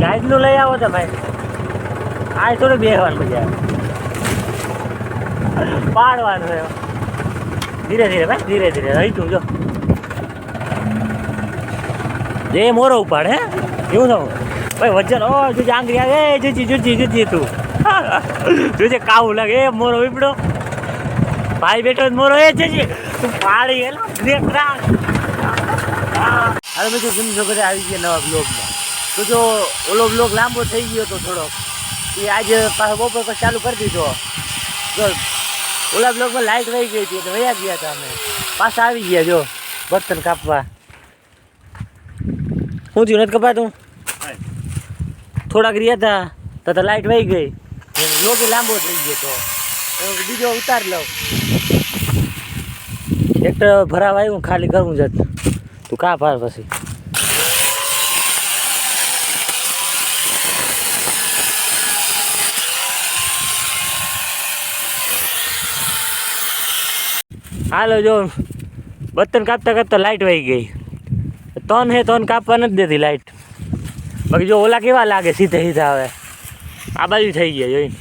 ગાઈડનું લઈ આવો તો ભાઈ. આ થોડું બેહવાનું મજા પાડવાનું છે. ધીરે ધીરે ભાઈ, ધીરે ધીરે. રહી તું, જો. જે મોરો ઉપાડ, હે? એવું થવું. ભાઈ, વજન, ઓ જોજે આંગળી આવે, એ જુજી જુજી જુજી તું. જોજે કાવું લાગે, એ મોરો ઉપડો. ભાઈ બેઠો મોરો, એ જજી. તું પાડી એલો દેખ રાખ અરે બધું ગમ છોકરી આવી ગયા નવા બ્લોગમાં તો જો ઓલો બ્લોગ લાંબો થઈ ગયો તો થોડોક. એ આજે પાછો બપોર પર ચાલુ કરી દીધો. જો, ઓલા બ્લોગમાં લાઇટ વહી ગઈ હતી, એટલે વયા ગયા હતા અમે. પાછા આવી ગયા, જો, બર્તન કાપવા. શું થયું? નથી કપાતું? થોડાક રહ્યા હતા, તો તો લાઇટ વહી ગઈ. લોકે લાંબો થઈ ગયો તો. બીજો ઉતાર લઉં. ટ્રેક્ટર ભરાવા આવ્યું, ખાલી કરવું જત તું કા પાર પછી? હાલો જો બર્તન કાપતા કાપતા લાઇટ વહી ગઈ. તન હે તન કાપવા નથી દેતી લાઇટ બાકી જો ઓલા કેવા લાગે સીધે સીધા હવે. આ બાજુ થઈ ગયા જોઈ.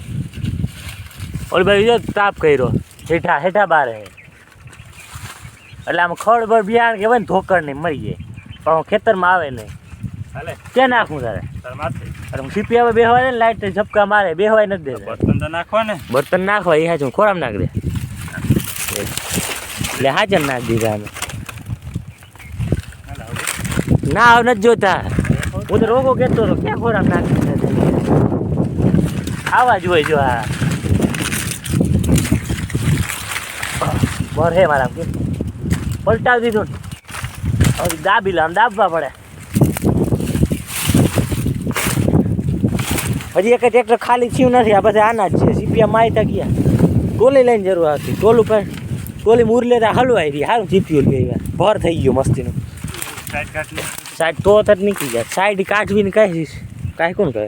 ઓલી બાજુ જો તાપ કર્યો. હેઠા હેઠા બાર. એટલે આમ ખડ બળ બિયાણ કહેવાય ને ધોકર નહીં મરી જાય. પણ હું ખેતરમાં આવે નહીં. ક્યાં નાખું તારે? અરે હું સીપી આવે બેહવાય ને લાઇટ ઝપકા મારે બેહવાય નથી દે બર્તન તો નાખવા ને બર્તન નાખવા એ હાચું ખોરામ નાખ દે એટલે હાજર નાખ દીધા અમે ના, આવ નથી જોતા. હું તો રોગો કહેતો હતો. ક્યાં ખોરાક નાખી આવા જ હોય જો આ. બર હે મારા પલટાવી દીધું ને. હવે દાબી લો દાબવા પડે. હજી એક ટ્રેક્ટર ખાલી થયું નથી. આ બધા આના જ છે. સીપીએમ માય ગયા. ગોલી લઈને જરૂર હતી ગોલ પર ટોલી મુરલે હલવાઈ રહી હાલ જીપ્યું લઈ ભર થઈ ગયું મસ્તીનું. સાઈડ તો તર નીકળી જાય. સાઈડ કાઢવી ને કાંઈ કાંઈ કોણ કહે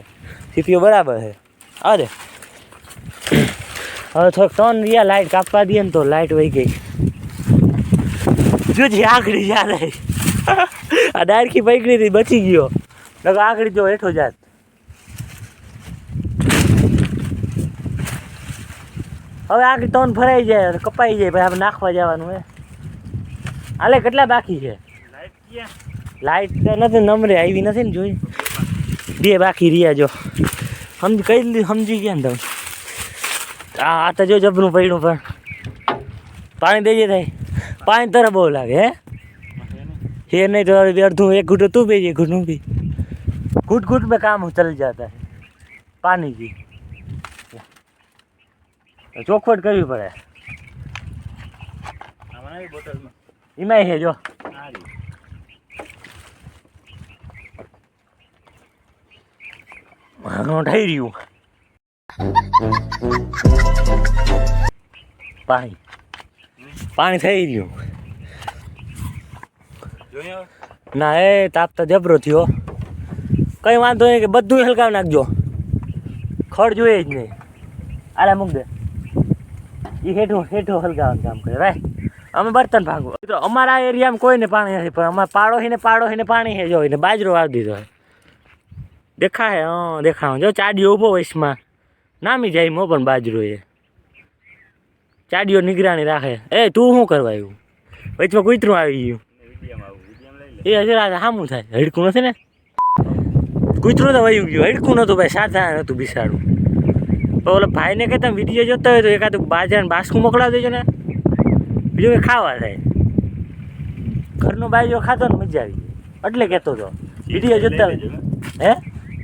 સીપીઓ બરાબર છે. અરે. હવે થોડોક ત્રણ રહ્યા લાઇટ કાપવા દઈએ ને તો લાઇટ વહી ગઈ. જોજી આકડી યાદ આવી આ ડાયરકી પકડી હતી બચી ગયો. નકર આકડી જો હેઠો જાત. હવે આગળ તોન ફરાઈ જાય કપાઈ જાય ભાઈ આપણે નાખવા જવાનું હે. હાલે કેટલા બાકી છે? લાઈટ તો નથી નમરે આવી નથી ને જોઈ. બે બાકી રહ્યા જો. સમજ કઈ સમજી ગયા ને તમે? હા આ તો જો જબરું પડ્યું પણ. પાણી દેજે થાય પાણી તરફ બહુ લાગે હે? હે નહીં તો અડધું એક ઘૂંટો તું પીજે ઘૂંટું બી. ઘૂંટ ઘૂંટ મેં કામ ચલ જતા પાણી જી. ચોખવટ કરવી પડે. એમાંય છે જો. ઘણું થઈ રહ્યું. પાણી. પાણી થઈ રહ્યું. ના એ તાપ તો જબરો થયો. કઈ વાંધો નહીં કે બધું હલકાવી નાખજો. ખડ જોઈએ જ નહીં. આલે મૂક દે. એ હેઠું હેઠું હલકા કામ કરે. ભાઈ અમે બર્તન ભાગવું તો અમારા એરિયામાં કોઈને પાણી નથી, પણ અમારે પાડોશીને પાડોશીને પાણી છે જો, એને બાજરો આવી દીધો દેખાય, હં દેખાવ જો, ચાડીઓ ઊભો વયસમાં નામી જાય મો પણ બાજરો એ. ચાડીઓ નિગરાણી રાખે. એ, તું શું કરવા આવ્યું? વચમાં કૂતરું આવી ગયું. એ, હજુ રાત સામું થાય. હડકું નથી ને? કૂતરું તો વયું ગયું. હડકું નહોતું ભાઈ સાધા નહોતું બિસાડું. ઓલા ભાઈને કે તમે વીડિયો જોતો હોય તો એકાદું બાજરાને બાસકું મોકલાવી દેજો ને. બીજું કંઈ ખાવા થાય. ઘરનો બાજો ખાતો ને મજા આવી એટલે કહેતો હતો. વીડિયો જોતા હોય. હે?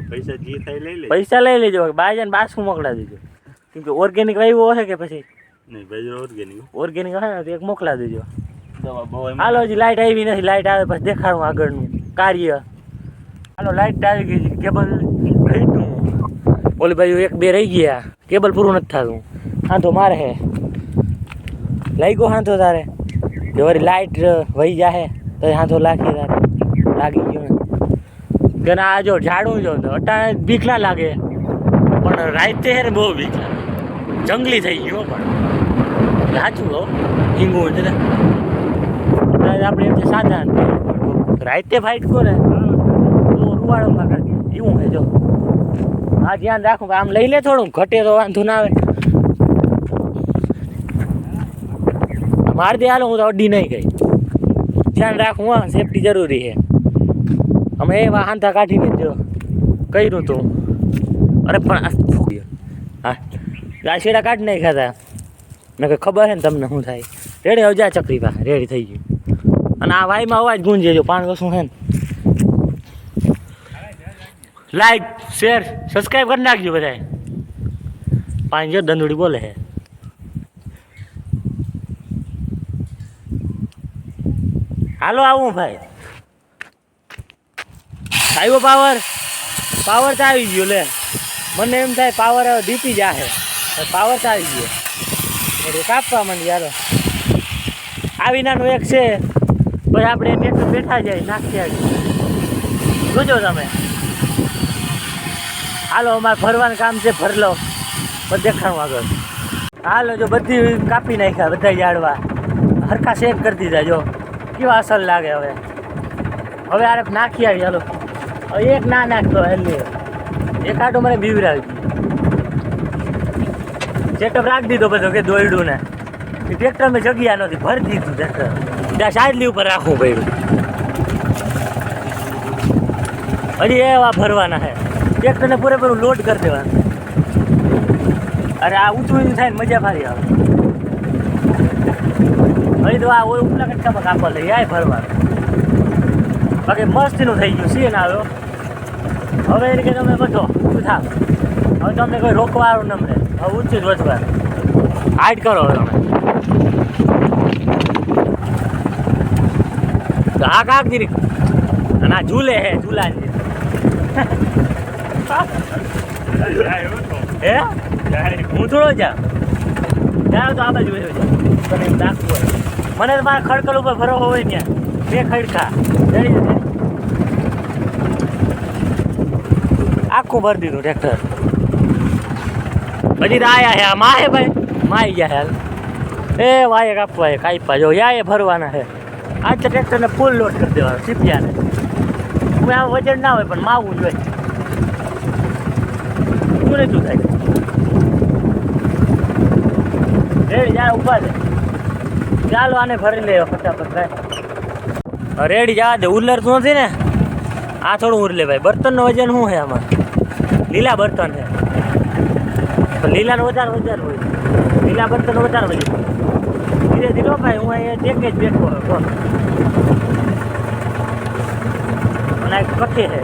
પૈસા જે થાય લઈ લે પૈસા લઈ લેજો બાજરાને બાસકું મોકલાવી દેજો. કેમ કે ઓર્ગેનિક વાવ્યું હશે કે પછી? નહીં બાજરો organic. ઓર્ગેનિક હશે તો એક મોકલાવી દેજો. હાલો હજી લાઇટ આવી નથી. લાઇટ આવે પછી દેખાડું આગળનું કાર્ય. હાલો લાઇટ આવી ગઈ છે. કેબલ ઓલી બાજુ એક બે રહી ગયા. કેબલ પૂરું નથી થતું. હા તો મારે હે. લાગ્યો હા તો તારે? કે વળી લાઇટ વહી જાહે તો હા તો લાગી તારે. લાગી ગયો ને કે આ જો ઝાડું જો, તો અટાણે બીક ના લાગે. પણ રાતે હે બહુ બીક જંગલી થઈ ગયો પણ. સાચું હો હિંગું અત્યારે આપણે એમ સાધા રાતે ફાઇટ કરે. તો રૂવાડો પકડ એવું છે જો. હા ધ્યાન રાખું આમ લઈ લે થોડું ઘટે તો વાંધો ના આવે. માર દે હાલો, હું તો અડી નહીં ગઈ. ધ્યાન રાખું, હા સેફટી જરૂરી છે. અમે એ વાહનતા કાઢીને જ કર્યું તું. અરે, પણ હા આ કાઢ કાઢી ખાતા મેં કે ખબર છે ને તમને શું થાય. રેડી, હવે જા ચકરી પા રેડી થઈ ગયું. અને આ વાયમાં અવાજ ગુંજે જો પાણી કશું છે ને. લાઈક શેર સબસ્ક્રાઈબ કરી નાખજો બધાય. પાણી જો દંદુડી બોલે છે હાલો આવું ભાઈ. આવ્યો પાવર પાવર તો આવી ગયો લે. મને એમ થાય પાવર હવે દીપી જાહે. પાવર તો આવી ગયો. કાપવા મને હાલો. આવી નાનું એક છે. પછી આપણે બેઠા જાય, નાખી આવી જોજો તમે. હાલો, અમારે ભરવાનું કામ છે ફરલો પણ દેખાણું આગળ. હાલો, જો બધી કાપી નાખ્યા, બધા ઝાડવા હરખા શેક કરી દીધા, જો. કેવા અસર લાગે હવે. હવે આરે નાખી આવી, હાલો. એક ના નાખતો હેલી એક આટો મને બીવરાવી ચેકઅપ રાખી દીધો બધો કે દોયડું ને ટ્રેક્ટર મેં જગ્યા નથી ભરી દીધું ટ્રેક્ટર ત્યાં સાઈડલી ઉપર રાખવું પડ્યું. હજી એવા ભરવાના છે ટ્રેક્ટરને પૂરેપૂરું લોડ કરી દેવાનું. અરે આ ઊંચું થાય ને મજા ફારી આવે. હવે તો આ ઉપલા કટકામાં કાપવા લઈ આય ફરવાનું બાકી મસ્તીનું થઈ ગયું, સીન આવ્યો હવે એને કે તમે બધો, શું થાવ? હવે તમને કોઈ રોકવાનું નમરે હવે ઊંચું જ વધવાનું. હાઈટ કરો હવે તમે. આ કાકગીરી અને આ ઝૂલે હે, ઝૂલાની. હે? હું થોડો જા. જાવ તો આ બાજુ વયો જા તને નાખવું મને મારા ખડકલ ઉપર ભરો હોય ત્યાં. બે જડી આખું ભરી દીધું ટ્રેક્ટર પછી તો આયા હે આ માં ભાઈ. માઈ ગયા હે એ વાય કાપવા હે કાપવા જો, યા એ ભરવાના છે આ તો ટ્રેક્ટરને ફૂલ લોડ કરી દેવાનો, સીપિયાને. હું આ વજન ના હોય, પણ માવું જોઈએ શું નહીં થાય. રેડી જા ઉપર છે ચાલો આને ફરી લે, ફટાફટ, ભાઈ. રેડી જવા દે ઉલ્લર તો નથી ને? આ થોડું ઉરલે ભાઈ. બર્તનનું વજન શું છે આમાં? લીલા બર્તન છે. તો લીલાનું વધારે વજન હોય. લીલા બર્તન વધારે વજન ધીરે ધીરે ભાઈ, હું અહીંયા દેખે જ બેઠો હતો અને કઠી છે.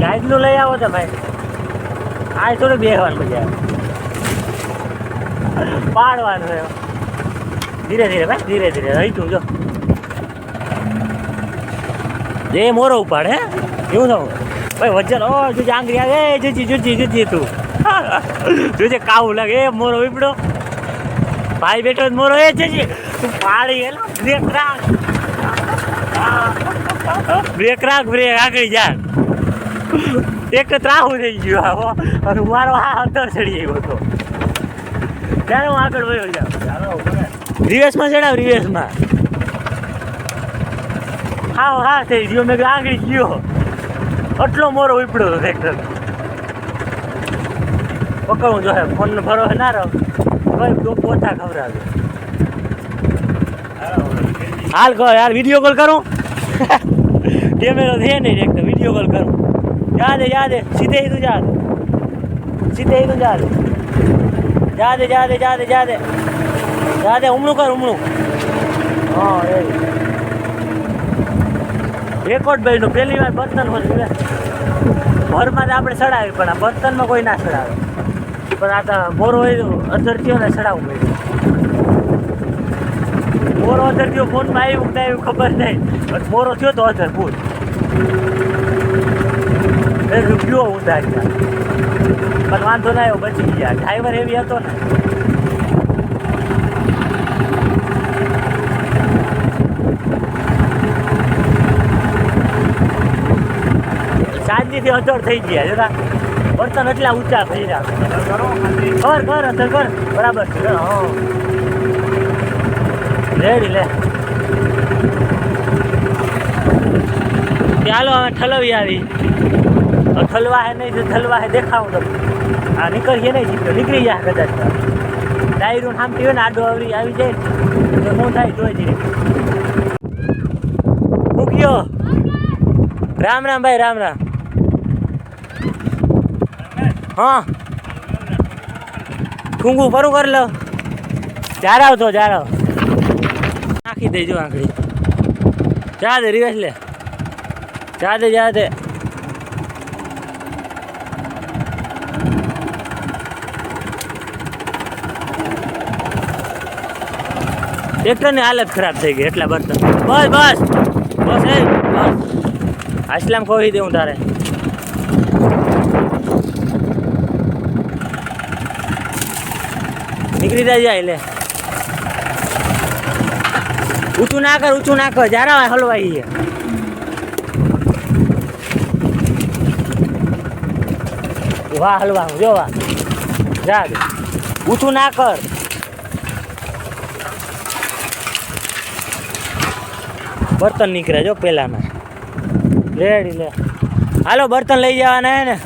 ગાઈડનું લઈ આવો તો ભાઈ. આ થોડું બે મજા આવે. પાડવાનું છે ધીરે ધીરે ભાઈ, ધીરે ધીરે. રહી તું, જો. જે મોરો ઉપાડ, હે? એવું થવું. ભાઈ, વજન, ઓ, જોજે આંગળી આવે. એ, જુજી જુજી જુજી તું. જોજે કાવું લાગે. એ, મોરો ઉપડો. ભાઈ બેઠો મોરો એ જજી. તું પાડી એલા બ્રેક રાખ. બ્રેક રાખ બ્રેક આગળ જા. એક તો ત્રાહું થઈ ગયો, આવો. અને મારો આ અંદર ચડી ગયો હતો. ત્યારે હું આગળ વયો જાઉં રિવેસમાં ચડાવ રિવેસમાં હા હા થઈ ગયો. મેં આગળ ગયો. આટલો મોરો ઉપડ્યો હતો ટ્રેક્ટર પકડવું જો ફોન ભરો ના રહો. ભાઈ પોતા ખવડાવે. હાલ કહો યાર વીડિયો કોલ કરું? કેમેરો છે નહીં એક વીડિયો કોલ કરું. જા દે જા દે. સીધે સીધું જાદે સીધે તું જાદે જાદે જાદે જાદે જાદે જાદે ઉમણું કર ઉમણું હા, એ. રેકોર્ડ ભાઈનું પહેલી વાર બર્તન ઘરમાં તો આપણે ચડાવી પણ આ બર્તનમાં કોઈ ના ચડાવે. પણ આ તો બોરો હોય અધર થયો ચડાવવું પડ્યું બોરો અધર થયો ફોનમાં આવ્યું ના આવ્યું ખબર નહીં. મોરો થયો તો અધર ભૂલ એ રૂપિયો ઉધાર ગયા પણ વાંધો ના આવ્યો, બચી ગયા. ડ્રાઈવર એવી હતો ને. શાંતિથી અચળ થઈ ગયા, જરા. બર્તન એટલા ઊંચા થઈ રહ્યા કર કર અધર કર બરાબર. છે રેડી, લે. ચાલો, હવે ઠલવી આવી. ઠલવા હે નહીં થલવા હે, દેખાવું તો. આ નીકળીએ નહીં જીતો નીકળી જાય કદાચ ડાયરું આમ થયું ને આડો આવરી આવી જાય એટલે હું થાય જોઈ જઈએ મૂક્યો રામ રામ ભાઈ, રામ રામ. હા. ટૂંગું ફરું કરી લો. જારાવ તો જારાવ નાખી દેજો આંકડી જા દે રિવેશ લે. જા દે જા દે ટ્રેક્ટરની હાલત ખરાબ થઈ ગઈ, એટલા બર્તન. બસ બસ. બસ એ, બસ. આસલામ ખોવી દેવું તારે. નીકળી જાય જાય લે. ઊંચું ના કર, ઊંચું ના કર. જારા હલવાઈ છે. વાહ, હલવા, જો વાહ. જા ઊંચું ના કર. બર્તન નીકળે જો પહેલાંના રેડી લે. હાલો, બર્તન લઈ જવાના હે ને.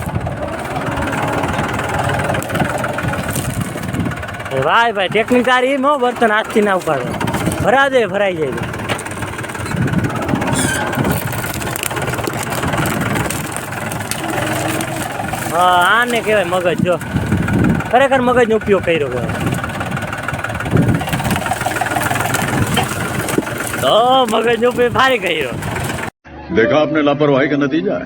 ભાઈ ભાઈ ટેકનિક તારી એમ બર્તન હાથથી ના ઉપાડે. ભરા દે, ભરાઈ જાય હા, આને કહેવાય મગજ, જો. ખરેખર મગજનો ઉપયોગ કર્યો કહેવાય તો મગજનું ફારી કર્યો દેખા આપને લાપરવાહી કે નતીજા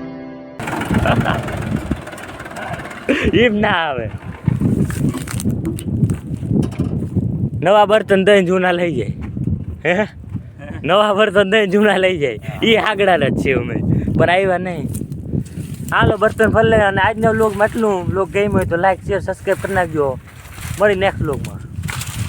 એમ ના આવે. નવા બર્તન દઈ જૂના લઈ જાય. હે? નવા બર્તન દઈ જૂના લઈ જાય. એ આગળ જ છે અમે. પણ આવ્યા નહીં હાલો બર્તન ફરી અને આજનો લોગ એટલું. લોગ ગમ્યો હોય તો લાઈક શેર સબસ્ક્રાઈબ કરી નાખજો. મળી નેક્સ્ટ લોકમાં